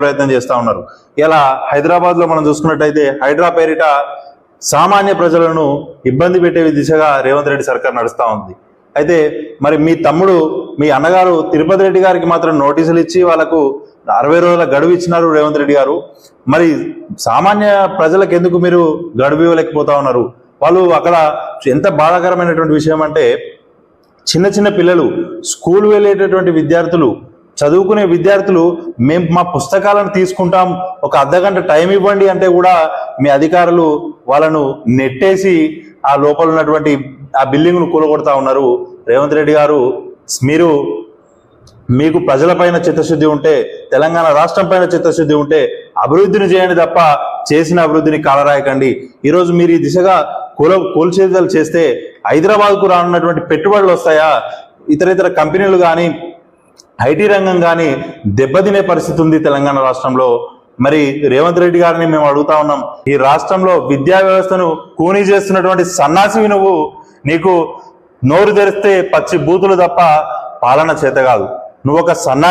ప్రయత్నం చేస్తా ఉన్నారు. ఇలా హైదరాబాద్లో మనం చూసుకున్నట్టయితే హైడ్రా పేరిట సామాన్య ప్రజలను ఇబ్బంది పెట్టే దిశగా రేవంత్ రెడ్డి సర్కార్ నడుస్తూ ఉంది. అయితే మరి మీ తమ్ముడు మీ అన్నగారు తిరుపతి రెడ్డి గారికి మాత్రం నోటీసులు ఇచ్చి వాళ్ళకు అరవై రోజుల గడువు ఇచ్చినారు రేవంత్ రెడ్డి గారు. మరి సామాన్య ప్రజలకు ఎందుకు మీరు గడువు ఇవ్వలేకపోతా ఉన్నారు? వాళ్ళు అక్కడ ఎంత బాధాకరమైనటువంటి విషయం అంటే చిన్న చిన్న పిల్లలు స్కూల్ వెళ్ళేటటువంటి విద్యార్థులు చదువుకునే విద్యార్థులు మేము మా పుస్తకాలను తీసుకుంటాం ఒక అర్ధగంట టైం ఇవ్వండి అంటే కూడా మీ అధికారులు వాళ్ళను నెట్టేసి ఆ లోపల ఉన్నటువంటి ఆ బిల్డింగ్ను కూలగొడతా ఉన్నారు. రేవంత్ రెడ్డి గారు మీరు మీకు ప్రజలపైన చిత్తశుద్ధి ఉంటే తెలంగాణ రాష్ట్రం పైన చిత్తశుద్ధి ఉంటే అభివృద్ధిని చేయండి తప్ప చేసిన అభివృద్ధిని కాలరాయకండి. ఈరోజు మీరు ఈ దిశగా కూల కూల్చేదలు చేస్తే హైదరాబాద్కు రానున్నటువంటి పెట్టుబడులు వస్తాయా? ఇతర ఇతర కంపెనీలు కానీ ఐటీ రంగం కానీ దెబ్బతినే పరిస్థితి ఉంది తెలంగాణ రాష్ట్రంలో. మరి రేవంత్ రెడ్డి గారిని మేము అడుగుతా ఉన్నాం ఈ రాష్ట్రంలో విద్యా వ్యవస్థను కూనీ చేస్తున్నటువంటి సన్నాసివి నువ్వు నీకు నోరు తెరిస్తే పచ్చి బూతులు తప్ప పాలన చేత కాదు. నువ్వు ఒక సన్నా